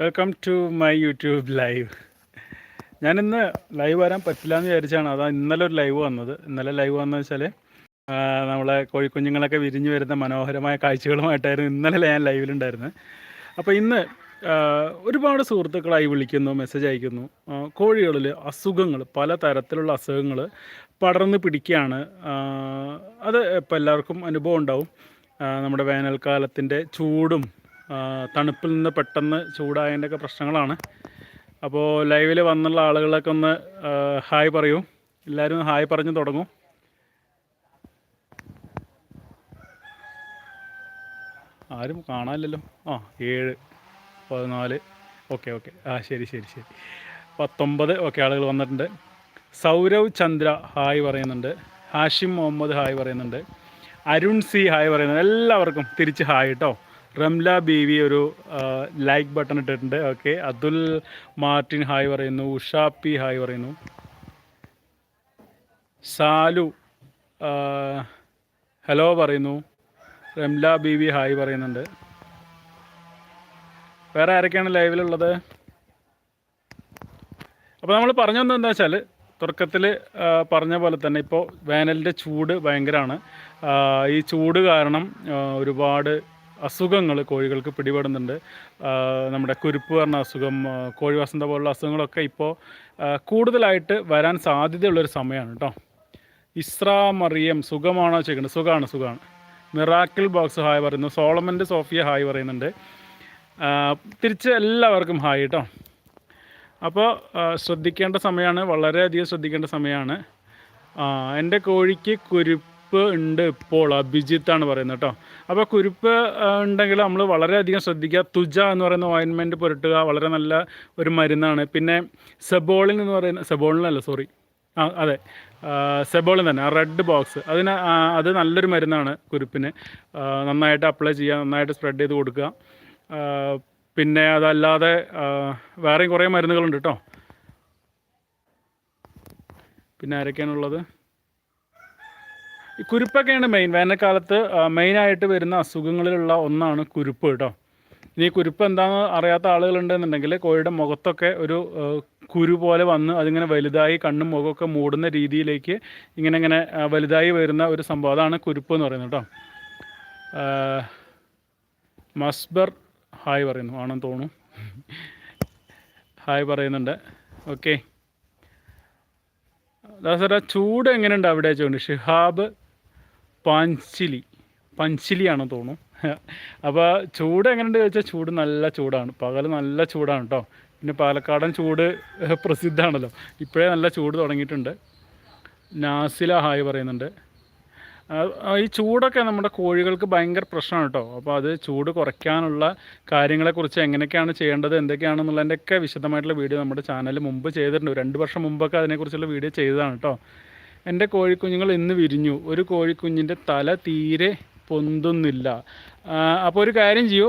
Welcome to my YouTube live ഞാനിന്ന് live വരാൻ പറ്റില്ല എന്ന് വിചാരിച്ചാണ്. അതാ ഇന്നലെ ഒരു ലൈവ് വന്നത്. ഇന്നലെ ലൈവ് വന്നത് വെച്ചാൽ നമ്മളെ കോഴിക്കുഞ്ഞുങ്ങളൊക്കെ വിരിഞ്ഞു വരുന്ന മനോഹരമായ കാഴ്ചകളുമായിട്ടായിരുന്നു ഇന്നലെ ഞാൻ ലൈവിലുണ്ടായിരുന്നത് അപ്പോൾ ഇന്ന് ഒരുപാട് സുഹൃത്തുക്കളായി വിളിക്കുന്നു മെസ്സേജ് അയക്കുന്നു. കോഴികളിൽ അസുഖങ്ങൾ പല തരത്തിലുള്ള അസുഖങ്ങൾ പടർന്ന് പിടിക്കുകയാണ്. അത് ഇപ്പോൾ എല്ലാവർക്കും അനുഭവം ഉണ്ടാവും. നമ്മുടെ വേനൽക്കാലത്തിന്റെ ചൂടും തണുപ്പിൽ നിന്ന് പെട്ടെന്ന് ചൂടായതിന്റെയൊക്കെ പ്രശ്നങ്ങളാണ്. അപ്പോൾ ലൈവിൽ വന്നുള്ള ആളുകളൊക്കെ ഒന്ന് ഹായ് പറയൂ. എല്ലാവരും ഹായ് പറഞ്ഞു തുടങ്ങും. ആരും കാണാനില്ലല്ലോ. ആ ഏഴ് പതിനാല് ഓക്കെ ഓക്കെ. ആ ശരി ശരി ശരി. പത്തൊമ്പത് ഓക്കെ ആളുകൾ വന്നിട്ടുണ്ട്. സൗരവ് ചന്ദ്ര ഹായ് പറയുന്നുണ്ട്. ഹാഷിം മുഹമ്മദ് ഹായ് പറയുന്നുണ്ട്. അരുൺ സി ഹായ് പറയുന്നുണ്ട്. എല്ലാവർക്കും തിരിച്ച് ഹായ് കേട്ടോ റംല ബി വി ഒരു ലൈക്ക് ബട്ടൺ ഇട്ടിട്ടുണ്ട്. ഓക്കെ അതുൽ മാർട്ടിൻ ഹായ് പറയുന്നു. ഉഷ പി ഹായ് പറയുന്നു. സാലു ഹലോ പറയുന്നു. റംല ബി വി ഹായ് പറയുന്നുണ്ട്. വേറെ ആരൊക്കെയാണ് ലൈവിലുള്ളത്? അപ്പോൾ നമ്മൾ പറഞ്ഞു വന്നത് എന്താ വെച്ചാൽ തുടക്കത്തിൽ പറഞ്ഞ പോലെ തന്നെ ഇപ്പോൾ വേനലിന്റെ ചൂട് ഭയങ്കരമാണ് ഈ ചൂട് കാരണം ഒരുപാട് അസുഖങ്ങൾ കോഴികൾക്ക് പിടിപെടുന്നുണ്ട്. നമ്മുടെ കുരുപ്പ് പറഞ്ഞ അസുഖം കോഴിവസന്ത പോലുള്ള അസുഖങ്ങളൊക്കെ ഇപ്പോൾ കൂടുതലായിട്ട് വരാൻ സാധ്യതയുള്ളൊരു സമയമാണ് കേട്ടോ ഇസ്ര മറിയം സുഖമാണോ ചോദിക്കുന്നത്? സുഖമാണ് സുഖമാണ് മിറാക്കിൾ ബോക്സ് ഹായ് പറയുന്നു. സോളമന്റെ സോഫിയ ഹായ് പറയുന്നുണ്ട്. തിരിച്ച് എല്ലാവർക്കും ഹായ് കേട്ടോ അപ്പോൾ ശ്രദ്ധിക്കേണ്ട സമയമാണ് വളരെയധികം ശ്രദ്ധിക്കേണ്ട സമയമാണ്. എന്റെ കോഴിക്ക് കുരുപ്പ് ഉണ്ട് ഇപ്പോൾ അഭിജിത്താണ് പറയുന്നത് കേട്ടോ. അപ്പോൾ കുരുപ്പ് ഉണ്ടെങ്കിൽ നമ്മൾ വളരെയധികം ശ്രദ്ധിക്കുക. തുജ എന്ന് പറയുന്ന ഓയിൻമെന്റ് പുരട്ടുക വളരെ നല്ല ഒരു മരുന്നാണ്. പിന്നെ സെബോളിൻ എന്ന് പറയുന്ന സെബോളിനല്ല സോറി ആ അതെ. സെബോളിൻ തന്നെ റെഡ് ബോക്സ് അതിന് അത് നല്ലൊരു മരുന്നാണ് കുരുപ്പിന്. നന്നായിട്ട് അപ്ലൈ ചെയ്യുക നന്നായിട്ട് സ്പ്രെഡ് ചെയ്ത് കൊടുക്കുക. പിന്നെ അതല്ലാതെ വേറെയും കുറേ മരുന്നുകളുണ്ട് കേട്ടോ. പിന്നെ ആരൊക്കെയാണുള്ളത്? ഈ കുരുപ്പൊക്കെയാണ് മെയിൻ വേനൽക്കാലത്ത് മെയിനായിട്ട് വരുന്ന അസുഖങ്ങളിലുള്ള ഒന്നാണ് കുരുപ്പ് കേട്ടോ. ഇനി കുരുപ്പ് എന്താണെന്ന് അറിയാത്ത ആളുകളുണ്ടെന്നുണ്ടെങ്കിൽ കോഴിയുടെ മുഖത്തൊക്കെ ഒരു കുരു പോലെ വന്ന് അതിങ്ങനെ വലുതായി കണ്ണും മുഖമൊക്കെ മൂടുന്ന രീതിയിലേക്ക് ഇങ്ങനെ ഇങ്ങനെ വലുതായി വരുന്ന ഒരു സംഭവം. അതാണ് കുരുപ്പ് എന്ന് പറയുന്നത് കേട്ടോ. മസ്ബർ ഹായ് പറയുന്നു. ആണെന്ന് തോന്നുന്നു. ഹായ് പറയുന്നുണ്ട്. ഓക്കെ. ദാസറ ചൂട് എങ്ങനെയുണ്ട് അവിടെ ചോദിച്ചു ഷിഹാബ് പഞ്ചിലി. പഞ്ചിലിയാണോ തോന്നുന്നു. അപ്പോൾ ചൂട് എങ്ങനെയുണ്ട് ചോദിച്ചാൽ ചൂട് നല്ല ചൂടാണ്. പകൽ നല്ല ചൂടാണ് കേട്ടോ പിന്നെ പാലക്കാടൻ ചൂട് പ്രസിദ്ധമാണല്ലോ. ഇപ്പോഴേ നല്ല ചൂട് തുടങ്ങിയിട്ടുണ്ട്. നാസില ഹായ് പറയുന്നുണ്ട്. ഈ ചൂടൊക്കെ നമ്മുടെ കോഴികൾക്ക് ഭയങ്കര പ്രശ്നമാണ് കേട്ടോ അപ്പോൾ അത് ചൂട് കുറയ്ക്കാനുള്ള കാര്യങ്ങളെക്കുറിച്ച് എങ്ങനെയൊക്കെയാണ് ചെയ്യേണ്ടത് എന്തൊക്കെയാണെന്നുള്ളതിന്റെയൊക്കെ വിശദമായിട്ടുള്ള വീഡിയോ നമ്മുടെ ചാനലിൽ മുമ്പ് ചെയ്തിട്ടുണ്ട്. രണ്ട് വർഷം മുമ്പൊക്കെ അതിനെക്കുറിച്ചുള്ള വീഡിയോ ചെയ്തതാണ് കേട്ടോ എന്റെ കോഴിക്കുഞ്ഞുങ്ങൾ ഇന്ന് വിരിഞ്ഞു. ഒരു കോഴിക്കുഞ്ഞിന്റെ തല തീരെ പൊന്തുന്നില്ല. അപ്പോൾ ഒരു കാര്യം ചെയ്യൂ.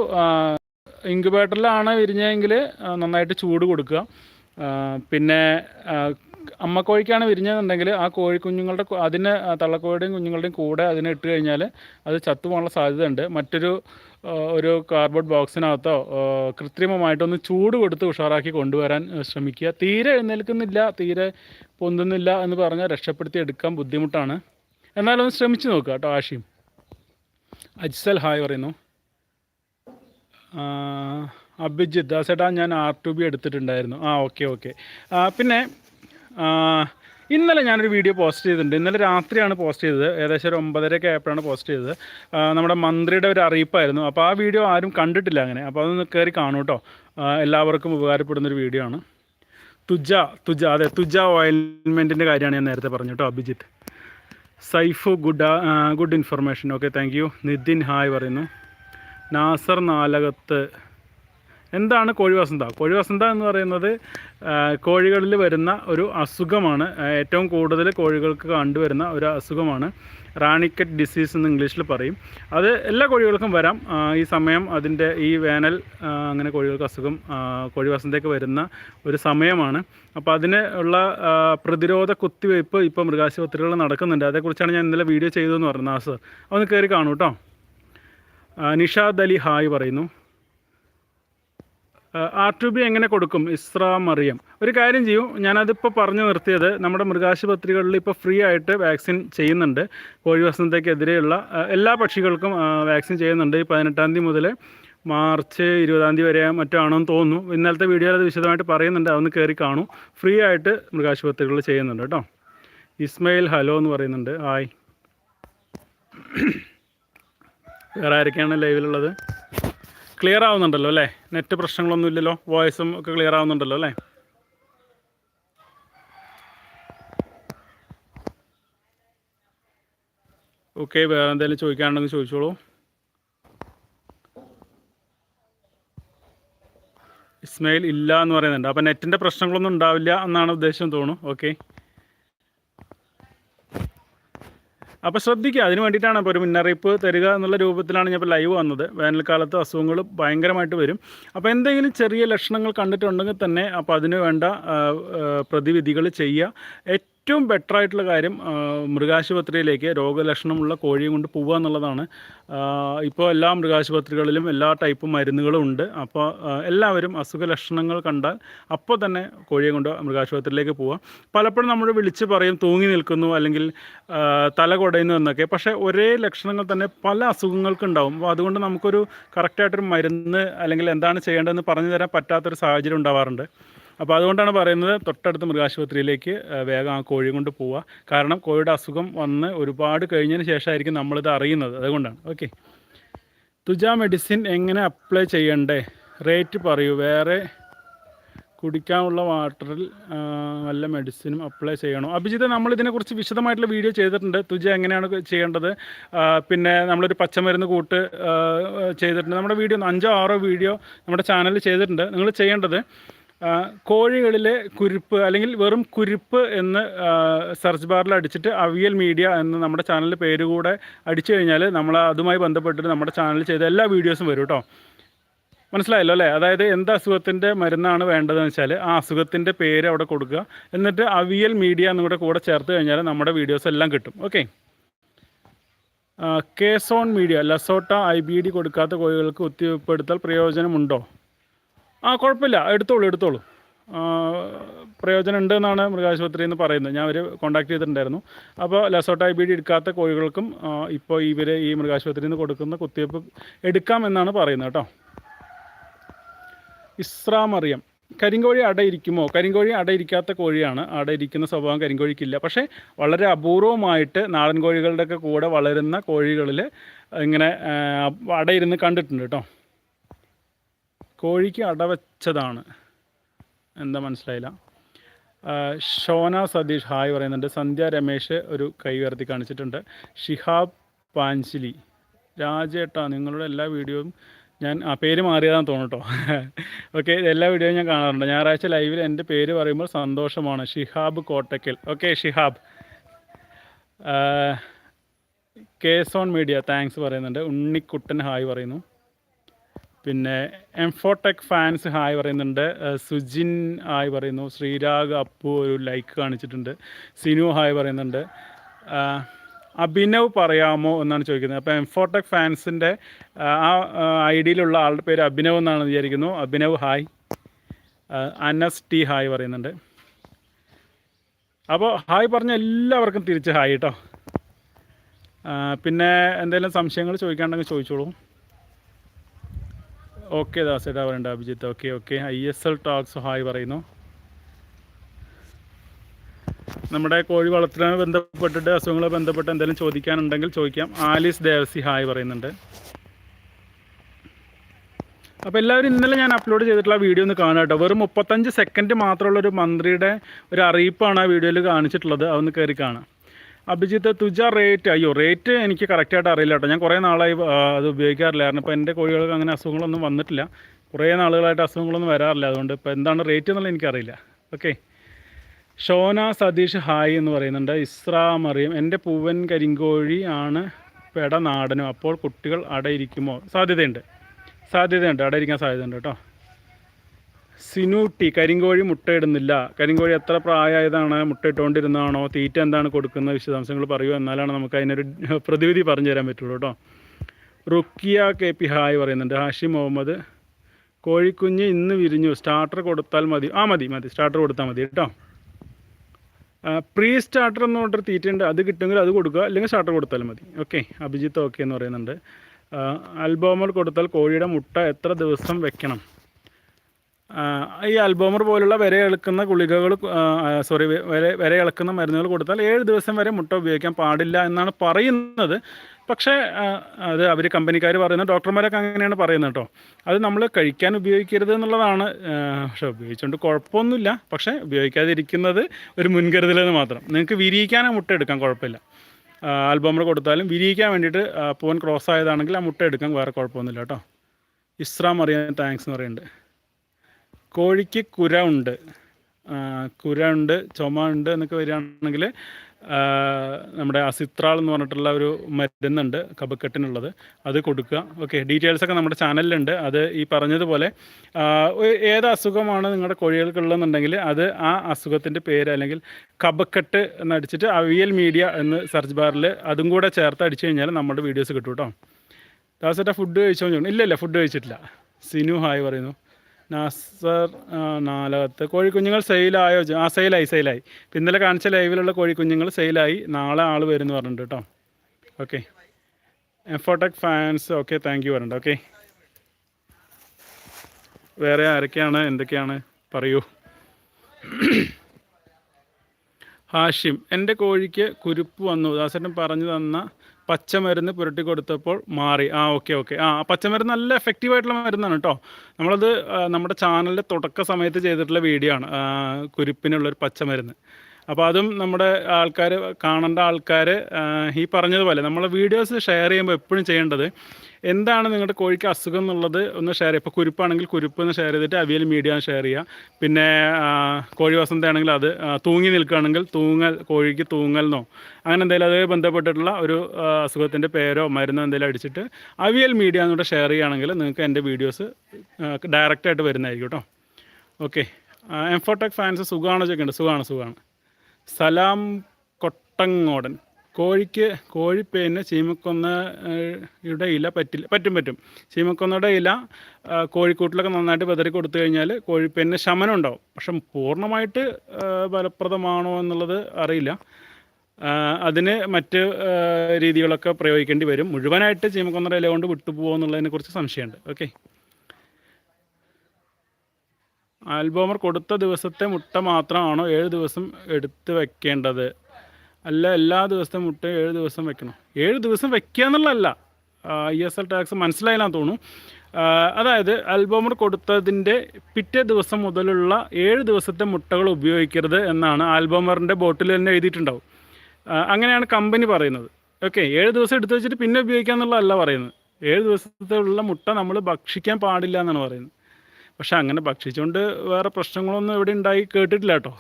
ഇങ്കുബേറ്ററിലാണ് വിരിഞ്ഞതെങ്കിൽ നന്നായിട്ട് ചൂട് കൊടുക്കുക. പിന്നെ അമ്മക്കോഴിക്കാണ് വിരിഞ്ഞതെന്നുണ്ടെങ്കിൽ ആ കോഴിക്കുഞ്ഞുങ്ങളുടെ അതിന് തള്ളക്കോഴിയുടെയും കുഞ്ഞുങ്ങളുടെയും കൂടെ അതിനെ ഇട്ട് കഴിഞ്ഞാൽ അത് ചത്തുപോകാനുള്ള സാധ്യതയുണ്ട്. മറ്റൊരു ഒരു കാർഡ്ബോർഡ് ബോക്സിനകത്തോ കൃത്രിമമായിട്ടൊന്ന് ചൂട് കൊടുത്ത് ഉഷാറാക്കി കൊണ്ടുവരാൻ ശ്രമിക്കുക. തീരെ എഴുന്നേൽക്കുന്നില്ല തീരെ പൊന്തുന്നില്ല എന്ന് പറഞ്ഞാൽ രക്ഷപ്പെടുത്തി എടുക്കാൻ ബുദ്ധിമുട്ടാണ്. എന്നാലും ഒന്ന് ശ്രമിച്ചു നോക്കുക കേട്ടോ ആഷിയും അജ്സൽ ഹായ് പറയുന്നു. അഭിജിത്ത് ദാസേട്ടാ ഞാൻ ആർ ടു ബി എടുത്തിട്ടുണ്ടായിരുന്നു. ആ ഓക്കെ ഓക്കെ. പിന്നെ ഇന്നലെ ഞാനൊരു വീഡിയോ പോസ്റ്റ് ചെയ്തിട്ടുണ്ട്. ഇന്നലെ രാത്രിയാണ് പോസ്റ്റ് ചെയ്തത്. ഏകദേശം ഒരു ഒമ്പതരയൊക്കെ ആയപ്പോഴാണ് പോസ്റ്റ് ചെയ്തത്. നമ്മുടെ മന്ത്രിയുടെ ഒരു അറിയിപ്പായിരുന്നു. അപ്പോൾ ആ വീഡിയോ ആരും കണ്ടിട്ടില്ല അങ്ങനെ. അപ്പോൾ അതൊന്ന് കയറി കാണൂ കേട്ടോ. എല്ലാവർക്കും ഉപകാരപ്പെടുന്നൊരു വീഡിയോ ആണ്. തുജ തുജ അതെ തുജ ഓയിൽമെന്റിന്റെ കാര്യമാണ് ഞാൻ നേരത്തെ പറഞ്ഞു കേട്ടോ Abhijith. Saifu good good information. Okay thank you. Nithin hi പറയുന്നു. നാസർ നാലകത്ത് എന്താണ് കോഴി വസന്ത? കോഴി വസന്ത എന്ന് പറയുന്നത് കോഴികളിൽ വരുന്ന ഒരു അസുഖമാണ്. ഏറ്റവും കൂടുതൽ കോഴികൾക്ക് കണ്ടുവരുന്ന ഒരു അസുഖമാണ്. റാണിക്കറ്റ് ഡിസീസ് എന്ന് ഇംഗ്ലീഷിൽ പറയും. അത് എല്ലാ കോഴികൾക്കും വരാം. ഈ സമയം അതിന്റെ ഈ വേനൽ അങ്ങനെ കോഴികൾക്ക് അസുഖം കോഴി വസന്തയ്ക്ക് വരുന്ന ഒരു സമയമാണ്. അപ്പോൾ അതിന് ഉള്ള പ്രതിരോധ കുത്തിവയ്പ്പ് ഇപ്പോൾ മൃഗാശുപത്രികളിൽ നടക്കുന്നുണ്ട്. അതേക്കുറിച്ചാണ് ഞാൻ ഇന്നലെ വീഡിയോ ചെയ്തതെന്ന് പറഞ്ഞത്. ആ സർ അതൊന്ന് കയറി കാണൂ കേട്ടോ. നിഷാദ് അലി ഹായ് പറയുന്നു. ആർ ടു ബി എങ്ങനെ കൊടുക്കും? ഇസ്ര മറിയം. ഒരു കാര്യം ചെയ്യും. ഞാനതിപ്പോൾ പറഞ്ഞു നിർത്തിയത് നമ്മുടെ മൃഗാശുപത്രികളിൽ ഇപ്പോൾ ഫ്രീ ആയിട്ട് വാക്സിൻ ചെയ്യുന്നുണ്ട്. കോഴി വസന്തയ്ക്കെതിരെയുള്ള എല്ലാ പക്ഷികൾക്കും വാക്സിൻ ചെയ്യുന്നുണ്ട്. ഈ പതിനെട്ടാം തീയതി മുതൽ മാർച്ച് ഇരുപതാം തീയതി വരെ മറ്റോ ആണെന്ന് തോന്നുന്നു. ഇന്നലത്തെ വീഡിയോയിൽ അത് വിശദമായിട്ട് പറയുന്നുണ്ട്. അതൊന്ന് കയറി കാണൂ. ഫ്രീ ആയിട്ട് മൃഗാശുപത്രികളിൽ ചെയ്യുന്നുണ്ട് കേട്ടോ. ഇസ്മയിൽ ഹലോ എന്ന് പറയുന്നുണ്ട്. ഹായ്. വേറെ ആരൊക്കെയാണ് ലൈവിലുള്ളത്? ക്ലിയർ ആവുന്നുണ്ടല്ലോ അല്ലേ? നെറ്റ് പ്രശ്നങ്ങളൊന്നും ഇല്ലല്ലോ. വോയിസും ഒക്കെ ക്ലിയർ ആവുന്നുണ്ടല്ലോ അല്ലേ? ഓക്കെ വേറെ എന്തെങ്കിലും ചോദിക്കാനുണ്ടെങ്കിൽ ചോദിച്ചോളൂ. ഇസ്മയിൽ ഇല്ല എന്ന് പറയുന്നുണ്ട്. അപ്പം നെറ്റിന്റെ പ്രശ്നങ്ങളൊന്നും ഉണ്ടാവില്ല എന്നാണ് ഉദ്ദേശം തോന്നുന്നു. ഓക്കെ അപ്പോൾ ശ്രദ്ധിക്കുക. അതിന് വേണ്ടിയിട്ടാണ് ഇപ്പോൾ ഒരു മുന്നറിയിപ്പ് തരിക എന്നുള്ള രൂപത്തിലാണ് ഞാൻ ഇപ്പോൾ ലൈവ് വന്നത്. വേനൽക്കാലത്ത് അസുഖങ്ങൾ ഭയങ്കരമായിട്ട് വരും. അപ്പോൾ എന്തെങ്കിലും ചെറിയ ലക്ഷണങ്ങൾ കണ്ടിട്ടുണ്ടെങ്കിൽ തന്നെ അപ്പോൾ അതിന് വേണ്ട പ്രതിവിധികൾ ചെയ്യുക. ഏറ്റവും ബെറ്റർ ആയിട്ടുള്ള കാര്യം മൃഗാശുപത്രിയിലേക്ക് രോഗലക്ഷണമുള്ള കോഴിയും കൊണ്ട് പോവുക എന്നുള്ളതാണ്. ഇപ്പോൾ എല്ലാ മൃഗാശുപത്രികളിലും എല്ലാ ടൈപ്പ് മരുന്നുകളും ഉണ്ട്. അപ്പോൾ എല്ലാവരും അസുഖ ലക്ഷണങ്ങൾ കണ്ടാൽ അപ്പോൾ തന്നെ കോഴിയെ കൊണ്ട് മൃഗാശുപത്രിയിലേക്ക് പോവുക. പലപ്പോഴും നമ്മൾ വിളിച്ച് പറയും തൂങ്ങി നിൽക്കുന്നു അല്ലെങ്കിൽ തല കുടയുന്നു എന്നൊക്കെ. പക്ഷേ ഒരേ ലക്ഷണങ്ങൾ തന്നെ പല അസുഖങ്ങൾക്ക് ഉണ്ടാവും. അപ്പോൾ അതുകൊണ്ട് നമുക്കൊരു കറക്റ്റായിട്ടൊരു മരുന്ന് അല്ലെങ്കിൽ എന്താണ് ചെയ്യേണ്ടതെന്ന് പറഞ്ഞു തരാൻ പറ്റാത്തൊരു സാഹചര്യം ഉണ്ടാവാറുണ്ട്. അപ്പോൾ അതുകൊണ്ടാണ് പറയുന്നത് തൊട്ടടുത്ത മൃഗാശുപത്രിയിലേക്ക് വേഗം ആ കോഴി കൊണ്ട് പോവുക. കാരണം കോഴിയുടെ അസുഖം വന്ന് ഒരുപാട് കഴിഞ്ഞതിന് ശേഷമായിരിക്കും നമ്മളിത് അറിയുന്നത്. അതുകൊണ്ടാണ്. ഓക്കെ. തുജ മെഡിസിൻ എങ്ങനെ അപ്ലൈ ചെയ്യണ്ടേ? റേറ്റ് പറയൂ. വേറെ കുടിക്കാനുള്ള വാട്ടറിൽ നല്ല മെഡിസിനും അപ്ലൈ ചെയ്യണോ? അഭിജിത്ത് നമ്മൾ ഇതിനെക്കുറിച്ച് വിശദമായിട്ടുള്ള വീഡിയോ ചെയ്തിട്ടുണ്ട്. തുജ എങ്ങനെയാണ് ചെയ്യേണ്ടത്? പിന്നെ നമ്മളൊരു പച്ചമരുന്ന് കൂട്ട് ചെയ്തിട്ടുണ്ട്. നമ്മുടെ വീഡിയോ അഞ്ചോ ആറോ വീഡിയോ നമ്മുടെ ചാനലിൽ ചെയ്തിട്ടുണ്ട്. നിങ്ങൾ ചെയ്യേണ്ടത് കോഴികളിലെ കുരുപ്പ് അല്ലെങ്കിൽ വെറും കുരുപ്പ് എന്ന് സെർച്ച് ബാറിൽ അടിച്ചിട്ട് അവിയൽ മീഡിയ എന്ന് നമ്മുടെ ചാനലിൽ പേര് കൂടെ അടിച്ചു കഴിഞ്ഞാൽ നമ്മൾ അതുമായി ബന്ധപ്പെട്ടിട്ട് നമ്മുടെ ചാനലിൽ ചെയ്ത എല്ലാ വീഡിയോസും വരും കേട്ടോ മനസ്സിലായല്ലോ അല്ലേ? അതായത് എന്ത് അസുഖത്തിന്റെ മരുന്നാണ് വേണ്ടതെന്ന് വെച്ചാൽ ആ അസുഖത്തിന്റെ പേര് അവിടെ കൊടുക്കുക. എന്നിട്ട് അവിയൽ മീഡിയ എന്നും കൂടെ കൂടെ ചേർത്ത് കഴിഞ്ഞാൽ നമ്മുടെ വീഡിയോസ് എല്ലാം കിട്ടും. Okay. കേസോൺ media LaSota I B D കൊടുക്കാത്ത കോഴികൾക്ക് കുത്തിവെപ്പെടുത്താൽ പ്രയോജനമുണ്ടോ? ആ കുഴപ്പമില്ല. എടുത്തോളൂ എടുത്തോളൂ. പ്രയോജനം ഉണ്ട് എന്നാണ് മൃഗാശുപത്രിയിൽ നിന്ന് പറയുന്നത്. ഞാൻ അവർ കോൺടാക്ട് ചെയ്തിട്ടുണ്ടായിരുന്നു. അപ്പോൾ ലസോട്ട ഐ ബി ഡി എടുക്കാത്ത കോഴികൾക്കും ഇപ്പോൾ ഇവർ ഈ മൃഗാശുപത്രിയിൽ നിന്ന് കൊടുക്കുന്ന കുത്തിവയ്പ്പ് എടുക്കാം എന്നാണ് പറയുന്നത് കേട്ടോ. ഇസ്രാമറിയം കരിങ്കോഴി അടയിരിക്കുമോ കരിങ്കോഴി അടയിരിക്കാത്ത കോഴിയാണ്. അടയിരിക്കുന്ന സ്വഭാവം കരിങ്കോഴിക്കില്ല. പക്ഷേ വളരെ അപൂർവമായിട്ട് നാടൻ കോഴികളുടെയൊക്കെ കൂടെ വളരുന്ന കോഴികളിൽ ഇങ്ങനെ അടയിരുന്ന് കണ്ടിട്ടുണ്ട് കേട്ടോ. കോഴിക്ക് അടവച്ചതാണ്. എന്താ മനസ്സിലായില്ല? ഷോന സതീഷ് ഹായ് പറയുന്നുണ്ട്. സന്ധ്യ രമേശ് ഒരു കൈ ഉയർത്തി കാണിച്ചിട്ടുണ്ട്. ഷിഹാബ് പാഞ്ചിലി രാജേട്ടാ നിങ്ങളുടെ എല്ലാ വീഡിയോയും ഞാൻ ആ പേര് മാറിയതാണെന്ന് തോന്നുട്ടോ ഓക്കെ എല്ലാ വീഡിയോയും ഞാൻ കാണാറുണ്ട്. ഞായറാഴ്ച ലൈവിൽ എന്റെ പേര് പറയുമ്പോൾ സന്തോഷമാണ്. ഷിഹാബ് കോട്ടക്കൽ. ഓക്കെ ഷിഹാബ്. കേസോൺ മീഡിയ താങ്ക്സ് പറയുന്നുണ്ട്. ഉണ്ണിക്കുട്ടൻ ഹായ് പറയുന്നു. പിന്നെ എംഫോടെക് ഫാൻസ് ഹായ് പറയുന്നുണ്ട്. സുജിൻ ഹായ് പറയുന്നു. ശ്രീരാഗ് അപ്പു ഒരു ലൈക്ക് കാണിച്ചിട്ടുണ്ട്. സിനു ഹായ് പറയുന്നുണ്ട്. അഭിനവ് പറയാമോ എന്നാണ് ചോദിക്കുന്നത്. അപ്പോൾ എംഫോടെക് ഫാൻസിന്റെ ആ ഐ ഡിയിലുള്ള ആളുടെ പേര് അഭിനവ് എന്നാണ് വിചാരിക്കുന്നു. Abhinav hi Anas T hi പറയുന്നുണ്ട്. അപ്പോൾ ഹായ് പറഞ്ഞ എല്ലാവർക്കും തിരിച്ച് ഹായ് കേട്ടോ പിന്നെ എന്തെങ്കിലും സംശയങ്ങൾ ചോദിക്കാണ്ടെങ്കിൽ ചോദിച്ചോളൂ. ഓക്കെ ദാസേട്ടാ പറയണ്ട Abhijith. Okay okay I S L talks hi പറയുന്നു. നമ്മുടെ കോഴി വളർത്തലുമായി ബന്ധപ്പെട്ടിട്ട് അസുഖങ്ങളുമായി ബന്ധപ്പെട്ട് എന്തെങ്കിലും ചോദിക്കാനുണ്ടെങ്കിൽ ചോദിക്കാം. ആലിസ് ദേവസി ഹായ് പറയുന്നുണ്ട്. അപ്പോൾ എല്ലാവരും ഇന്നലെ ഞാൻ അപ്ലോഡ് ചെയ്തിട്ടുള്ള വീഡിയോ ഒന്ന് കാണുക കേട്ടോ. വെറും മുപ്പത്തഞ്ച് സെക്കൻഡ് മാത്രമുള്ള ഒരു മന്ത്രിയുടെ ഒരു അറിയിപ്പാണ് ആ വീഡിയോയിൽ കാണിച്ചിട്ടുള്ളത്. അതൊന്ന് കയറി കാണാം. അഭിജിത്ത് തുജ റേറ്റ് അയ്യോ റേറ്റ് എനിക്ക് കറക്റ്റായിട്ട് അറിയില്ല കേട്ടോ. ഞാൻ കുറേ നാളായി അത് ഉപയോഗിക്കാറില്ല. കാരണം ഇപ്പോൾ എന്റെ കോഴികൾക്ക് അങ്ങനെ അസുഖങ്ങളൊന്നും വന്നിട്ടില്ല. കുറേ നാളുകളായിട്ട് അസുഖങ്ങളൊന്നും വരാറില്ല. അതുകൊണ്ട് ഇപ്പോൾ എന്താണ് റേറ്റ് എന്നുള്ളത് എനിക്കറിയില്ല. ഓക്കെ ഷോന സതീഷ് ഹായ് എന്ന് പറയുന്നുണ്ട്. ഇസ്രാ മറിയം എന്റെ പൂവൻ കരിങ്കോഴി ആണ് പെട നാടനും അപ്പോൾ കുട്ടികൾ അടയിരിക്കുമോ? സാധ്യതയുണ്ട്. സാധ്യതയുണ്ട്. അടയിരിക്കാൻ സാധ്യതയുണ്ട് കേട്ടോ. സിനൂട്ടി കരിങ്കോഴി മുട്ടയിടുന്നില്ല കരിങ്കോഴി എത്ര പ്രായമായതാണ് മുട്ടയിട്ടുകൊണ്ടിരുന്നതാണോ തീറ്റ എന്താണ് കൊടുക്കുന്ന വിശദാംശങ്ങൾ പറയൂ. എന്നാലാണ് നമുക്ക് അതിനൊരു പ്രതിവിധി പറഞ്ഞു തരാൻ പറ്റുള്ളൂ കേട്ടോ. റുക്കിയ കെ പി ഹായ് പറയുന്നുണ്ട്. ഹാഷി മുഹമ്മദ് കോഴിക്കുഞ്ഞ് ഇന്ന് വിരിഞ്ഞു. സ്റ്റാർട്ടർ കൊടുത്താൽ മതി. ആ മതി മതി. സ്റ്റാർട്ടർ കൊടുത്താൽ മതി കേട്ടോ. പ്രീ സ്റ്റാർട്ടർ എന്ന് പറഞ്ഞിട്ട് തീറ്റയുണ്ട്. അത് കിട്ടുമെങ്കിൽ അത് കൊടുക്കുക. അല്ലെങ്കിൽ സ്റ്റാർട്ടർ കൊടുത്താലും മതി. ഓക്കെ അഭിജിത്ത് ഓക്കെ എന്ന് പറയുന്നുണ്ട്. ആൽബോമർ കൊടുത്താൽ കോഴിയുടെ മുട്ട എത്ര ദിവസം വെക്കണം? ഈ അൽബോമർ പോലുള്ള വരെ ഇളക്കുന്ന ഗുളികകൾ സോറി വരെ വരെ ഇളക്കുന്ന മരുന്നുകൾ കൊടുത്താൽ ഏഴ് ദിവസം വരെ മുട്ട ഉപയോഗിക്കാൻ പാടില്ല എന്നാണ് പറയുന്നത്. പക്ഷേ അത് അവർ കമ്പനിക്കാർ പറയുന്നത് ഡോക്ടർമാരൊക്കെ അങ്ങനെയാണ് പറയുന്നത് കേട്ടോ. അത് നമ്മൾ കഴിക്കാൻ ഉപയോഗിക്കരുത് എന്നുള്ളതാണ്. പക്ഷെ ഉപയോഗിച്ചുകൊണ്ട് കുഴപ്പമൊന്നുമില്ല. പക്ഷേ ഉപയോഗിക്കാതിരിക്കുന്നത് ഒരു മുൻകരുതലെന്ന് മാത്രം. നിങ്ങൾക്ക് വിരിയിക്കാനാണ് മുട്ട എടുക്കാൻ കുഴപ്പമില്ല. ആൽബോമർ കൊടുത്താലും വിരിയിക്കാൻ വേണ്ടിയിട്ട് പൂവൻ ക്രോസ് ആയതാണെങ്കിൽ ആ മുട്ട എടുക്കാൻ വേറെ കുഴപ്പമൊന്നുമില്ല കേട്ടോ. ഇസ്രാം അറിയാൻ താങ്ക്സ് എന്ന് പറയുന്നുണ്ട്. കോഴിക്ക് കുര ഉണ്ട്. കുര ഉണ്ട് ചുമ ഉണ്ട് എന്നൊക്കെ വരികയാണെങ്കിൽ നമ്മുടെ അസിത്രാൾ എന്ന് പറഞ്ഞിട്ടുള്ള ഒരു മരുന്നുണ്ട് കബക്കെട്ടിനുള്ളത് അത് കൊടുക്കുക. ഓക്കെ ഡീറ്റെയിൽസ് ഒക്കെ നമ്മുടെ ചാനലിലുണ്ട്. അത് ഈ പറഞ്ഞതുപോലെ ഏത് അസുഖമാണ് നിങ്ങളുടെ കോഴികൾക്കുള്ളതെന്നുണ്ടെങ്കിൽ അത് ആ അസുഖത്തിന്റെ പേര് അല്ലെങ്കിൽ കബക്കെട്ട് എന്നടിച്ചിട്ട് അവിയൽ മീഡിയ എന്ന് സെർച്ച് ബാറിൽ അതും കൂടെ ചേർത്ത് അടിച്ചു കഴിഞ്ഞാൽ നമ്മുടെ വീഡിയോസ് കിട്ടും കേട്ടോ. ദാസേട്ടാ ഫുഡ് കഴിച്ചോ ഇല്ല ഇല്ല ഫുഡ് കഴിച്ചിട്ടില്ല. സിനു ഹായ് പറയുന്നു. നാസർ നാലകത്ത്. കോഴിക്കുഞ്ഞുങ്ങൾ സെയിലായോ? ആ സെയിലായി സെയിലായി. ഇന്നലെ കാണിച്ച ലൈവിലുള്ള കോഴിക്കുഞ്ഞുങ്ങൾ സെയിലായി. നാളെ ആൾ വരുമെന്ന് പറഞ്ഞിട്ട് കേട്ടോ ഓക്കെ. എഫോടെക് ഫാൻസ്. ഓക്കെ താങ്ക് യു പറഞ്ഞിട്ട് ഓക്കെ. വേറെ ആരൊക്കെയാണ്? എന്തൊക്കെയാണ്? പറയൂ. ഹാഷിം. എന്റെ കോഴിക്ക് കുരുപ്പ് വന്നു. ദാസേട്ടൻ പറഞ്ഞു തന്ന പച്ചമരുന്ന് പുരട്ടി കൊടുത്തപ്പോൾ മാറി. ആ ഓക്കെ ഓക്കെ. ആ പച്ചമരുന്ന് നല്ല എഫക്റ്റീവ് ആയിട്ടുള്ള മരുന്നാണ് കേട്ടോ നമ്മളത് നമ്മുടെ ചാനലിന്റെ തുടക്ക സമയത്ത് ചെയ്തിട്ടുള്ള വീഡിയോ ആണ്. കുരുപ്പിനുള്ളൊരു പച്ചമരുന്ന്. അപ്പോൾ അതും നമ്മുടെ ആൾക്കാർ കാണേണ്ട ആൾക്കാർ ഈ പറഞ്ഞതുപോലെ നമ്മളെ വീഡിയോസ് ഷെയർ ചെയ്യുമ്പോൾ എപ്പോഴും ചെയ്യേണ്ടത് എന്താണ് നിങ്ങളുടെ കോഴിക്ക് അസുഖം എന്നുള്ളത് ഒന്ന് ഷെയർ ചെയ്യുക. ഇപ്പോൾ കുരുപ്പാണെങ്കിൽ കുരുപ്പ് എന്ന് ഷെയർ ചെയ്തിട്ട് അവിയൽ മീഡിയ ഷെയർ ചെയ്യുക. പിന്നെ കോഴി വസന്തയാണെങ്കിൽ അത് തൂങ്ങി നിൽക്കുകയാണെങ്കിൽ തൂങ്ങൽ കോഴിക്ക് തൂങ്ങൽ എന്നോ അങ്ങനെ എന്തെങ്കിലും അത് ബന്ധപ്പെട്ടിട്ടുള്ള ഒരു അസുഖത്തിന്റെ പേരോ മരുന്നോ എന്തെങ്കിലും അടിച്ചിട്ട് അവിയൽ മീഡിയ എന്നൂടെ ഷെയർ ചെയ്യുകയാണെങ്കിൽ നിങ്ങൾക്ക് എന്റെ വീഡിയോസ് ഡയറക്റ്റായിട്ട് വരുന്നതായിരിക്കും കേട്ടോ. ഓക്കെ എംഫോടെക് ഫാൻസ് സുഖമാണോ ചോദിക്കേണ്ടത് സുഖമാണ് സുഖമാണ് സലാം കൊട്ടങ്ങോടൻ. കോഴിക്ക് കോഴിപ്പേന് ചീമക്കൊന്നയുടെ ഇല പറ്റില്ല പറ്റും പറ്റും. ചീമക്കൊന്നയുടെ ഇല കോഴിക്കൂട്ടിലൊക്കെ നന്നായിട്ട് വിതറി കൊടുത്തു കഴിഞ്ഞാൽ കോഴിപ്പേന് ശമനം ഉണ്ടാവും. പക്ഷെ പൂർണമായിട്ട് ഫലപ്രദമാണോ എന്നുള്ളത് അറിയില്ല. അതിന് മറ്റ് രീതികളൊക്കെ പ്രയോഗിക്കേണ്ടി വരും. മുഴുവനായിട്ട് ചീമക്കൊന്നയുടെ ഇല കൊണ്ട് വിട്ടുപോകുക എന്നുള്ളതിനെ കുറിച്ച് സംശയമുണ്ട്. ഓക്കെ. ആൽബോമർ കൊടുത്ത ദിവസത്തെ മുട്ട മാത്രമാണോ ഏഴ് ദിവസം എടുത്ത് വെക്കേണ്ടത്? അല്ല എല്ലാ ദിവസത്തെ മുട്ട ഏഴ് ദിവസം വെക്കണം. ഏഴ് ദിവസം വെക്കുക എന്നുള്ളതല്ല. ഇ എസ് എൽ ടാക്സ് മനസ്സിലായില്ലാന്ന് തോന്നുന്നു. അതായത് അൽബോമർ കൊടുത്തതിന്റെ പിറ്റേ ദിവസം മുതലുള്ള ഏഴ് ദിവസത്തെ മുട്ടകൾ ഉപയോഗിക്കരുത് എന്നാണ് ആൽബോമറിന്റെ ബോട്ടിൽ തന്നെ എഴുതിയിട്ടുണ്ടാവും. അങ്ങനെയാണ് കമ്പനി പറയുന്നത്. ഓക്കെ ഏഴ് ദിവസം എടുത്തു വെച്ചിട്ട് പിന്നെ ഉപയോഗിക്കുക എന്നുള്ളതല്ല പറയുന്നത്. ഏഴ് ദിവസത്തിലുള്ള മുട്ട നമ്മൾ ഭക്ഷിക്കാൻ പാടില്ല എന്നാണ് പറയുന്നത്. പക്ഷെ അങ്ങനെ ഭക്ഷിച്ചുകൊണ്ട് വേറെ പ്രശ്നങ്ങളൊന്നും ഇവിടെ ഉണ്ടായി കേട്ടിട്ടില്ല കേട്ടോ.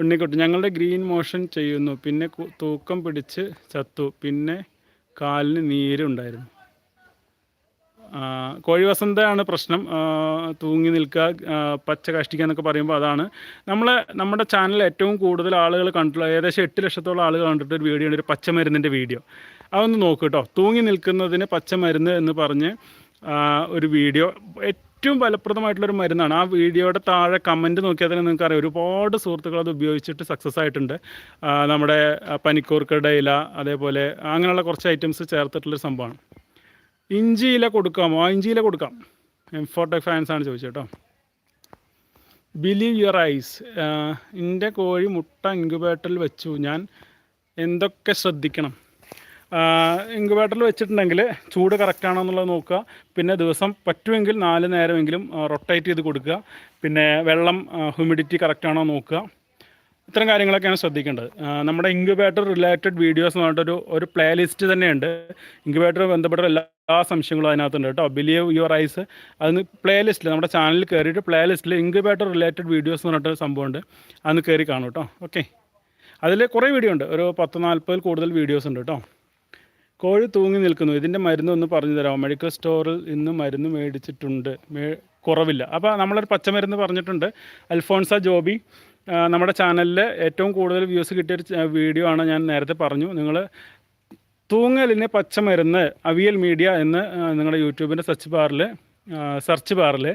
ഉണ്ണിക്കുട്ടി ഞങ്ങളുടെ ഗ്രീൻ മോഷൻ ചെയ്യുന്നു. പിന്നെ തൂക്കം പിടിച്ച് ചത്തു. പിന്നെ കാലിന് നീരുണ്ടായിരുന്നു കോഴി വസന്തയാണ് പ്രശ്നം. തൂങ്ങി നിൽക്കുക പച്ച കഷ്ടിക്കുക എന്നൊക്കെ പറയുമ്പോൾ അതാണ്. നമ്മളെ നമ്മുടെ ചാനൽ ഏറ്റവും കൂടുതൽ ആളുകൾ കണ്ടിട്ടുള്ള ഏകദേശം എട്ട് ലക്ഷത്തോളം ആളുകൾ കണ്ടിട്ട് ഒരു വീഡിയോ ഉണ്ട് ഒരു പച്ചമരുന്നിന്റെ വീഡിയോ. അതൊന്ന് നോക്കൂ കേട്ടോ. തൂങ്ങി നിൽക്കുന്നതിന് പച്ചമരുന്ന് എന്ന് പറഞ്ഞ് ഒരു വീഡിയോ. ഏറ്റവും ഫലപ്രദമായിട്ടുള്ളൊരു മരുന്നാണ്. ആ വീഡിയോയുടെ താഴെ കമന്റ് നോക്കിയാൽ തന്നെ നിങ്ങൾക്ക് അറിയാം ഒരുപാട് സുഹൃത്തുക്കൾ അത് ഉപയോഗിച്ചിട്ട് സക്സസ് ആയിട്ടുണ്ട്. നമ്മുടെ പനിക്കൂർക്കയുടെ ഇല അതേപോലെ അങ്ങനെയുള്ള കുറച്ച് ഐറ്റംസ് ചേർത്തിട്ടുള്ളൊരു സംഭവമാണ്. ഇഞ്ചി ഇല കൊടുക്കാമോ? ആ ഇഞ്ചി ഇല കൊടുക്കാം. എംഫോട്ടെക് ഫാൻസ് ആണ് ചോദിച്ചത് കേട്ടോ. ബിലീവ് യുവർ ഐസ് എന്റെ കോഴി മുട്ട ഇൻക്യുബേറ്ററിൽ വെച്ചു. ഞാൻ എന്തൊക്കെ ശ്രദ്ധിക്കണം? ഇൻക്യുബേറ്ററിൽ വെച്ചിട്ടുണ്ടെങ്കിൽ ചൂട് കറക്റ്റാണോ എന്നുള്ളത് നോക്കുക. പിന്നെ ദിവസം പറ്റുമെങ്കിൽ നാല് നേരമെങ്കിലും റൊട്ടേറ്റ് ചെയ്ത് കൊടുക്കുക. പിന്നെ വെള്ളം ഹ്യൂമിഡിറ്റി കറക്റ്റാണോ നോക്കുക. ഇത്തരം കാര്യങ്ങളൊക്കെയാണ് ശ്രദ്ധിക്കേണ്ടത്. നമ്മുടെ ഇങ്കുബേറ്റർ റിലേറ്റഡ് വീഡിയോസ് എന്ന് പറഞ്ഞിട്ടൊരു ഒരു പ്ലേലിസ്റ്റ് തന്നെയുണ്ട്. ഇങ്കുബേറ്റർ ബന്ധപ്പെട്ട എല്ലാ സംശയങ്ങളും അതിനകത്തുണ്ട് കേട്ടോ. ബിലീവ് യുവർ ഐസ് അതിന് പ്ലേലിസ്റ്റിൽ നമ്മുടെ ചാനലിൽ കയറിയിട്ട് പ്ലേലിസ്റ്റിൽ ഇങ്കുബേറ്റർ റിലേറ്റഡ് വീഡിയോസ് എന്ന് പറഞ്ഞിട്ട് സംഭവമുണ്ട്. അന്ന് കയറി കാണും കേട്ടോ. ഓക്കെ അതിൽ കുറേ വീഡിയോ ഉണ്ട്. ഒരു പത്ത് നാൽപ്പതിൽ കൂടുതൽ വീഡിയോസ് ഉണ്ട് കേട്ടോ. കോഴി തൂങ്ങി നിൽക്കുന്നു. ഇതിന്റെ മരുന്ന് ഒന്ന് പറഞ്ഞു തരാമോ? മെഡിക്കൽ സ്റ്റോറിൽ ഇന്ന് മരുന്ന് മേടിച്ചിട്ടുണ്ട്. മേ കുറവില്ല. അപ്പോൾ നമ്മളൊരു പച്ചമരുന്ന് പറഞ്ഞിട്ടുണ്ട്. അൽഫോൺസ ജോബി. നമ്മുടെ ചാനലിൽ ഏറ്റവും കൂടുതൽ വ്യൂസ് കിട്ടിയൊരു വീഡിയോ ആണ് ഞാൻ നേരത്തെ പറഞ്ഞു. നിങ്ങൾ തൂങ്ങലിന് പച്ചമരുന്ന് അവിയൽ മീഡിയ എന്ന് നിങ്ങളുടെ യൂട്യൂബിന്റെ സെർച്ച് ബാറിൽ സെർച്ച് ബാറിൽ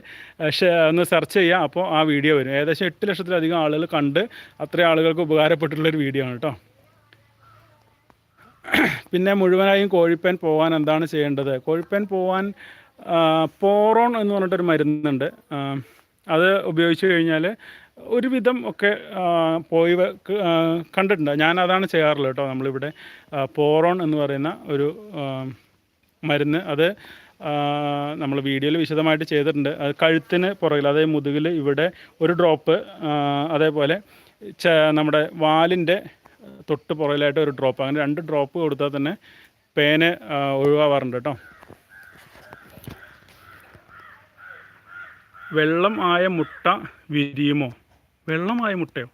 ഒന്ന് സെർച്ച് ചെയ്യുക അപ്പോൾ ആ വീഡിയോ വരും. ഏകദേശം എട്ട് ലക്ഷത്തിലധികം ആളുകൾ കണ്ട് അത്രയും ആളുകൾക്ക് ഉപകാരപ്പെട്ടിട്ടുള്ളൊരു വീഡിയോ ആണ് കേട്ടോ പിന്നെ മുഴുവനായും കോഴിപ്പൻ പോകാൻ എന്താണ് ചെയ്യേണ്ടത്? കോഴിപ്പൻ പോകാൻ പോറോൺ എന്ന് പറഞ്ഞിട്ടൊരു മരുന്നുണ്ട്. അത് ഉപയോഗിച്ച് കഴിഞ്ഞാൽ ഒരുവിധം ഒക്കെ പോയി കണ്ടിട്ടുണ്ട്. ഞാൻ അതാണ് ചെയ്യാറുള്ളത് കേട്ടോ. നമ്മളിവിടെ പോറോൺ എന്ന് പറയുന്ന ഒരു മരുന്ന്. അത് നമ്മൾ വീഡിയോയിൽ വിശദമായിട്ട് ചെയ്തിട്ടുണ്ട്. അത് കഴുത്തിന് പുറകിൽ അതായത് മുതുകിൽ ഇവിടെ ഒരു ഡ്രോപ്പ് അതേപോലെ നമ്മുടെ വാലിന്റെ തൊട്ട് പുറകിലായിട്ട് ഒരു ഡ്രോപ്പ് അങ്ങനെ രണ്ട് ഡ്രോപ്പ് കൊടുത്താൽ തന്നെ പേന് ഒഴിവാവാറുണ്ട് കേട്ടോ. വെള്ളം ആയ മുട്ട വിരിയുമോ? വെള്ളമായ മുട്ടയോ?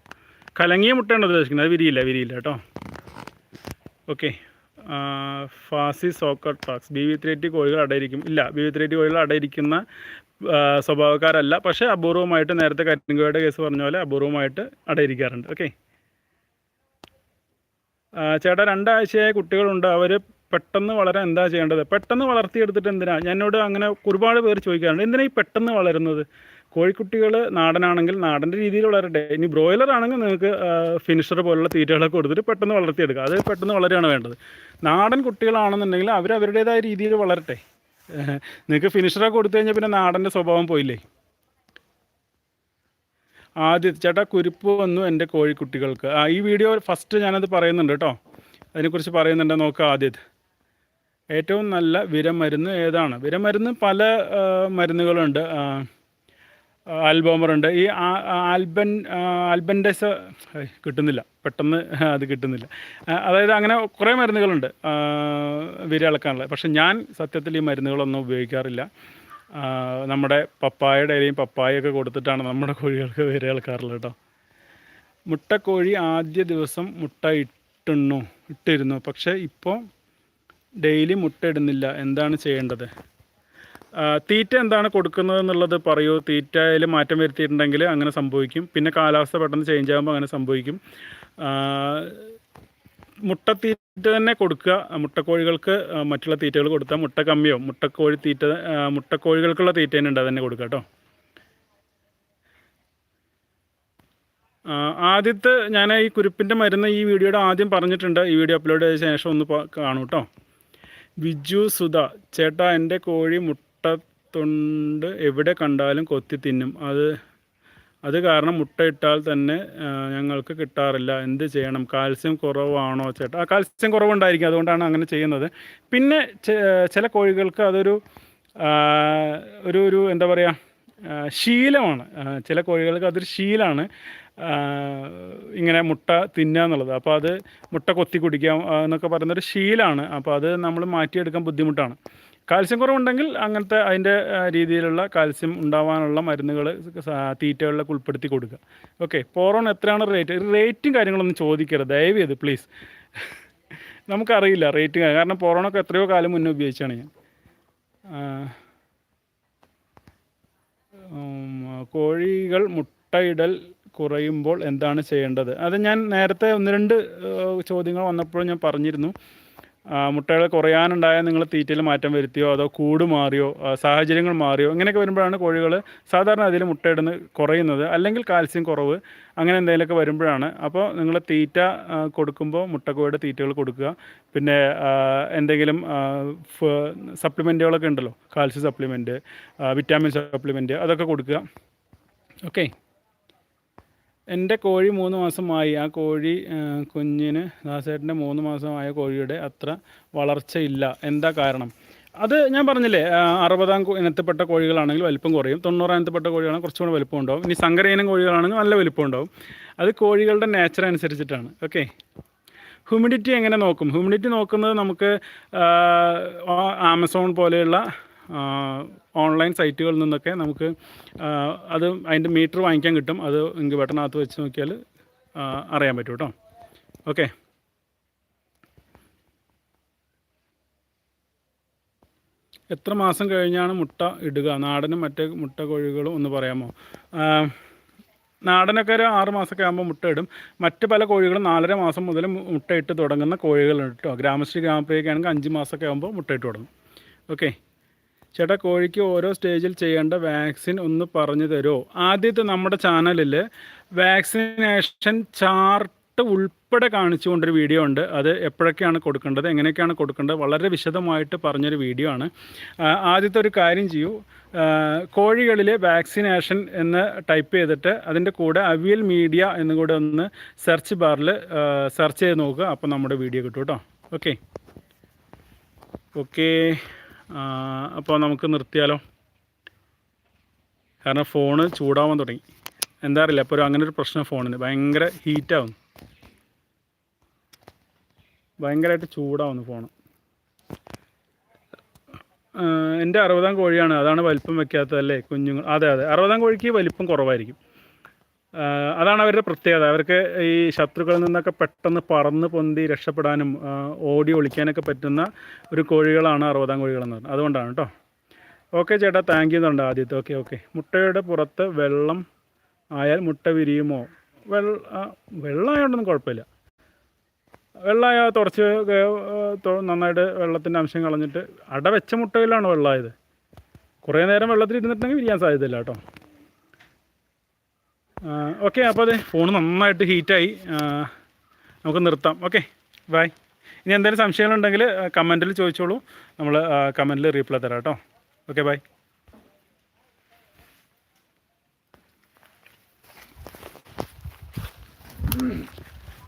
കലങ്ങിയ മുട്ടയാണ് ഉദ്ദേശിക്കുന്നത്? അത് വിരിയില്ല വിരിയില്ല കേട്ടോ. Okay Fasi soccer talks B V ത്രീറ്റി കോഴികൾ അടയിരിക്കും. ഇല്ല ബി വി ത്രീറ്റി കോഴികൾ അടയിരിക്കുന്ന സ്വഭാവക്കാരല്ല. പക്ഷേ അപൂർവമായിട്ട് നേരത്തെ കരിങ്കോയുടെ കേസ് പറഞ്ഞ പോലെ അപൂർവമായിട്ട് അടയിരിക്കാറുണ്ട്. ഓക്കെ ചേട്ടാ രണ്ടാഴ്ചയായ കുട്ടികളുണ്ട്. അവർ പെട്ടെന്ന് വളരാൻ എന്താ ചെയ്യേണ്ടത്? പെട്ടെന്ന് വളർത്തിയെടുത്തിട്ട് എന്തിനാ? എന്നോട് അങ്ങനെ ഒരുപാട് പേര് ചോദിക്കാറുണ്ട്. എന്തിനാ ഈ പെട്ടെന്ന് വളരുന്നത്? കോഴിക്കുട്ടികൾ നാടനാണെങ്കിൽ നാടന്റെ രീതിയിൽ വളരട്ടെ. ഇനി ബ്രോയിലർ ആണെങ്കിൽ നിങ്ങൾക്ക് ഫിനിഷർ പോലുള്ള തീറ്റകളൊക്കെ കൊടുത്തിട്ട് പെട്ടെന്ന് വളർത്തിയെടുക്കുക അത് പെട്ടെന്ന് വളരുകയാണ് വേണ്ടത്. നാടൻ കുട്ടികളാണെന്നുണ്ടെങ്കിൽ അവർ അവരുടേതായ രീതിയിൽ വളരട്ടെ. നിങ്ങൾക്ക് ഫിനിഷറൊക്കെ കൊടുത്തു കഴിഞ്ഞാൽ പിന്നെ നാടന്റെ സ്വഭാവം പോയില്ലേ? ആദ്യം ചേട്ടാ കുരുപ്പ് വന്നു എന്റെ കോഴിക്കുട്ടികൾക്ക്. ആ ഈ വീഡിയോ ഫസ്റ്റ് ഞാനത് പറയുന്നുണ്ട് കേട്ടോ. അതിനെക്കുറിച്ച് പറയുന്നുണ്ട് നോക്കുക ആദ്യത്. ഏറ്റവും നല്ല വിരമരുന്ന് ഏതാണ്? വിരമരുന്ന് പല മരുന്നുകളുണ്ട്. ആൽബോമറുണ്ട്. ഈ ആൽബൻ ആൽബൻഡസ് കിട്ടുന്നില്ല. പെട്ടെന്ന് അത് കിട്ടുന്നില്ല. അതായത് അങ്ങനെ കുറേ മരുന്നുകളുണ്ട് ആ, വിര ഇളക്കാനുള്ള പക്ഷെ ഞാൻ സത്യത്തിൽ ഈ മരുന്നുകളൊന്നും ഉപയോഗിക്കാറില്ല. നമ്മുടെ പപ്പായയുടെ ഇലയും പപ്പായൊക്കെ കൊടുത്തിട്ടാണ് നമ്മുടെ കോഴികൾക്ക് വേറെ കേൾക്കാറുള്ളത് കേട്ടോ. മുട്ടക്കോഴി ആദ്യ ദിവസം മുട്ട ഇട്ടുന്നു ഇട്ടിരുന്നു. പക്ഷേ ഇപ്പോൾ ഡെയിലി മുട്ട ഇടുന്നില്ല. എന്താണ് ചെയ്യേണ്ടത്? തീറ്റ എന്താണ് കൊടുക്കുന്നത് എന്നുള്ളത് പറയൂ. തീറ്റയിൽ മാറ്റം വരുത്തിയിട്ടുണ്ടെങ്കിൽ അങ്ങനെ സംഭവിക്കും. പിന്നെ കാലാവസ്ഥ പെട്ടെന്ന് ചേഞ്ച് ആകുമ്പോൾ അങ്ങനെ സംഭവിക്കും. മുട്ടത്തീറ്റ തന്നെ കൊടുക്കുക. മുട്ടക്കോഴികൾക്ക് മറ്റുള്ള തീറ്റകൾ കൊടുത്താൽ മുട്ട കമ്മിയോ മുട്ടക്കോഴി തീറ്റ മുട്ടക്കോഴികൾക്കുള്ള തീറ്റ തന്നെ ഉണ്ട്. അതന്നെ കൊടുക്കുക കേട്ടോ. ആദ്യത്തെ ഞാൻ ഈ കുരുപ്പിന്റെ മരുന്ന് ഈ വീഡിയോയുടെ ആദ്യം പറഞ്ഞിട്ടുണ്ട്. ഈ വീഡിയോ അപ്ലോഡ് ചെയ്ത ശേഷം ഒന്ന് കാണും കേട്ടോ. ബിജു സുധ ചേട്ടാ എന്റെ കോഴി മുട്ടത്തൊണ്ട് എവിടെ കണ്ടാലും കൊത്തി തിന്നും. അത് അത് കാരണം മുട്ട ഇട്ടാൽ തന്നെ ഞങ്ങൾക്ക് കിട്ടാറില്ല. എന്ത് ചെയ്യണം? കാൽസ്യം കുറവാണോ ചേട്ടാ? ആ കാൽസ്യം കുറവുണ്ടായിരിക്കും. അതുകൊണ്ടാണ് അങ്ങനെ ചെയ്യുന്നത്. പിന്നെ ചില കോഴികൾക്ക് അതൊരു ഒരു ഒരു എന്താ പറയുക ശീലമാണ്. ചില കോഴികൾക്ക് അതൊരു ശീലമാണ് ഇങ്ങനെ മുട്ട തിന്നുക എന്നുള്ളത്. അപ്പോൾ അത് മുട്ട കൊത്തി കുടിക്കാം എന്നൊക്കെ പറയുന്നൊരു ശീലമാണ് അപ്പോൾ അത് നമ്മൾ മാറ്റിയെടുക്കാൻ ബുദ്ധിമുട്ടാണ്. കാൽസ്യം കുറവുണ്ടെങ്കിൽ അങ്ങനത്തെ അതിന്റെ രീതിയിലുള്ള കാൽസ്യം ഉണ്ടാവാനുള്ള മരുന്നുകൾ തീറ്റകളിലൊക്കെ ഉൾപ്പെടുത്തി കൊടുക്കുക. ഓക്കെ പോറോൺ എത്രയാണ് റേറ്റ്? റേറ്റും കാര്യങ്ങളൊന്നും ചോദിക്കരുത്. ദയവ് ചെയ്ത് പ്ലീസ്. നമുക്കറിയില്ല റേറ്റ് കാരണം പോറോണൊക്കെ എത്രയോ കാലം മുന്നേ ഉപയോഗിച്ചാണ് ഞാൻ. കോഴികൾ മുട്ടയിടൽ കുറയുമ്പോൾ എന്താണ് ചെയ്യേണ്ടത്? അത് ഞാൻ നേരത്തെ ഒന്ന് രണ്ട് ചോദ്യങ്ങൾ വന്നപ്പോൾ ഞാൻ പറഞ്ഞിരുന്നു. മുട്ടകൾ കുറയാനുണ്ടായാൽ നിങ്ങൾ തീറ്റയിൽ മാറ്റം വരുത്തിയോ? അതോ കൂട് മാറിയോ? സാഹചര്യങ്ങൾ മാറിയോ? ഇങ്ങനെയൊക്കെ വരുമ്പോഴാണ് കോഴികൾ സാധാരണ അതിൽ മുട്ടയിടുന്ന കുറയുന്നത്. അല്ലെങ്കിൽ കാൽസ്യം കുറവ് അങ്ങനെ എന്തെങ്കിലുമൊക്കെ വരുമ്പോഴാണ്. അപ്പോൾ നിങ്ങൾ തീറ്റ കൊടുക്കുമ്പോൾ മുട്ടക്കോയുടെ തീറ്റകൾ കൊടുക്കുക. പിന്നെ എന്തെങ്കിലും സപ്ലിമെന്റുകളൊക്കെ ഉണ്ടല്ലോ? കാൽസ്യം സപ്ലിമെന്റ് വിറ്റാമിൻ സപ്ലിമെന്റ് അതൊക്കെ കൊടുക്കുക. ഓക്കെ. എന്റെ കോഴി മൂന്ന് മാസമായി. ആ കോഴി കുഞ്ഞിന് ദാസേട്ടന്റെ മൂന്ന് മാസമായ കോഴിയുടെ അത്ര വളർച്ചയില്ല. എന്താ കാരണം? അത് ഞാൻ പറഞ്ഞില്ലേ അറുപതാം ഇനത്തിൽപ്പെട്ട കോഴികളാണെങ്കിൽ വലിപ്പം കുറയും. തൊണ്ണൂറാം ഇനത്തിൽപ്പെട്ട കോഴികളാണെങ്കിൽ കുറച്ചും കൂടെ വലിപ്പം ഉണ്ടാവും. ഇനി സങ്കര ഇനം കോഴികളാണെങ്കിൽ നല്ല വലിപ്പം ഉണ്ടാവും. അത് കോഴികളുടെ നേച്ചർ അനുസരിച്ചിട്ടാണ്. ഓക്കെ ഹ്യൂമിഡിറ്റി എങ്ങനെ നോക്കും? ഹ്യൂമിഡിറ്റി നോക്കുന്നത് നമുക്ക് ആമസോൺ പോലെയുള്ള ഓൺലൈൻ സൈറ്റുകളിൽ നിന്നൊക്കെ നമുക്ക് അത് അതിന്റെ മീറ്റർ വാങ്ങിക്കാൻ കിട്ടും. അത് ഇൻക്യുബേറ്ററിനകത്ത് വെച്ച് നോക്കിയാൽ അറിയാൻ പറ്റും കേട്ടോ. ഓക്കെ. എത്ര മാസം കഴിഞ്ഞാണ് മുട്ട ഇടുക? നാടനും മറ്റേ മുട്ട കോഴികളും ഒന്ന് പറയാമോ? നാടനൊക്കെ ഒരു ആറ് മാസമൊക്കെ ആകുമ്പോൾ മുട്ട ഇടും. മറ്റ് പല കോഴികളും നാലര മാസം മുതൽ മുട്ടയിട്ട് തുടങ്ങുന്ന കോഴികളുണ്ട് കേട്ടോ. ഗ്രാമശ്രീ ഗ്രാമപ്രിയൊക്കെ ആണെങ്കിൽ അഞ്ച് മാസമൊക്കെ ആകുമ്പോൾ മുട്ടയിട്ട് തുടങ്ങും. ഓക്കെ. ചേട്ടാ കോഴിക്ക് ഓരോ സ്റ്റേജിൽ ചെയ്യേണ്ട വാക്സിൻ ഒന്ന് പറഞ്ഞു തരുമോ ആദ്യത്തെ നമ്മുടെ ചാനലിൽ വാക്സിനേഷൻ ചാർട്ട് ഉൾപ്പെടെ കാണിച്ചുകൊണ്ടൊരു വീഡിയോ ഉണ്ട്. അത് എപ്പോഴൊക്കെയാണ് കൊടുക്കേണ്ടത് എങ്ങനെയൊക്കെയാണ് കൊടുക്കേണ്ടത് വളരെ വിശദമായിട്ട് പറഞ്ഞൊരു വീഡിയോ ആണ്. ആദ്യത്തെ ഒരു കാര്യം ചെയ്യൂ. കോഴികളിലെ വാക്സിനേഷൻ എന്ന് ടൈപ്പ് ചെയ്തിട്ട് അതിന്റെ കൂടെ അവിയൽ മീഡിയ എന്നും കൂടെ ഒന്ന് സെർച്ച് ബാറിൽ സെർച്ച് ചെയ്ത് നോക്കുക. അപ്പോൾ നമ്മുടെ വീഡിയോ കിട്ടും കേട്ടോ. ഓക്കെ. ഓക്കെ. അപ്പോൾ നമുക്ക് നിർത്തിയാലോ? കാരണം ഫോണ് ചൂടാവാൻ തുടങ്ങി. എന്താ അറിയില്ല അപ്പോൾ ഒരു അങ്ങനെ ഒരു പ്രശ്നം ഫോണിന് ഭയങ്കര ഹീറ്റാവുന്നു ഭയങ്കരമായിട്ട് ചൂടാവുന്നു ഫോണ് എന്റെ അറുപതാം കോഴിയാണ്. അതാണ് വലിപ്പം വെക്കാത്തതല്ലേ കുഞ്ഞുങ്ങൾ? അതെ അതെ. അറുപതാം കോഴിക്ക് വലിപ്പം കുറവായിരിക്കും. അതാണ് അവരുടെ പ്രത്യേകത. അവർക്ക് ഈ ശത്രുക്കളിൽ നിന്നൊക്കെ പെട്ടെന്ന് പറന്ന് പൊന്തി രക്ഷപ്പെടാനും ഓടി ഒളിക്കാനൊക്കെ പറ്റുന്ന ഒരു കോഴികളാണ് അറുപതാം കോഴികളെന്ന് പറഞ്ഞത്. അതുകൊണ്ടാണ് കേട്ടോ. ഓക്കെ ചേട്ടാ താങ്ക് യു എന്നുണ്ട് ആദ്യത്തെ. Okay okay. മുട്ടയുടെ പുറത്ത് വെള്ളം ആയാൽ മുട്ട വിരിയുമോ? വെള്ള വെള്ളമായോണ്ടൊന്നും വെള്ളം കുഴപ്പമില്ല. വെള്ളമായ തുടച്ച് ഒക്കെ, ആ, തൊ- നന്നായിട്ട് വെള്ളത്തിന്റെ അംശം കളഞ്ഞിട്ട് അടവെച്ച മുട്ടയിലാണ് വെള്ളമായത് കുറേ നേരം വെള്ളത്തിൽ ഇരുന്നിട്ടുണ്ടെങ്കിൽ വിരിയാൻ സാധ്യതയില്ല കേട്ടോ. ഓക്കെ അപ്പോൾ അതെ ഫോൺ നന്നായിട്ട് ഹീറ്റായി നമുക്ക് നിർത്താം. ഓക്കെ ബൈ ഇനി എന്തെങ്കിലും സംശയങ്ങളുണ്ടെങ്കിൽ കമന്റിൽ ചോദിച്ചോളൂ. നമ്മൾ കമന്റിൽ റീപ്ലൈ തരാം കേട്ടോ. Okay bye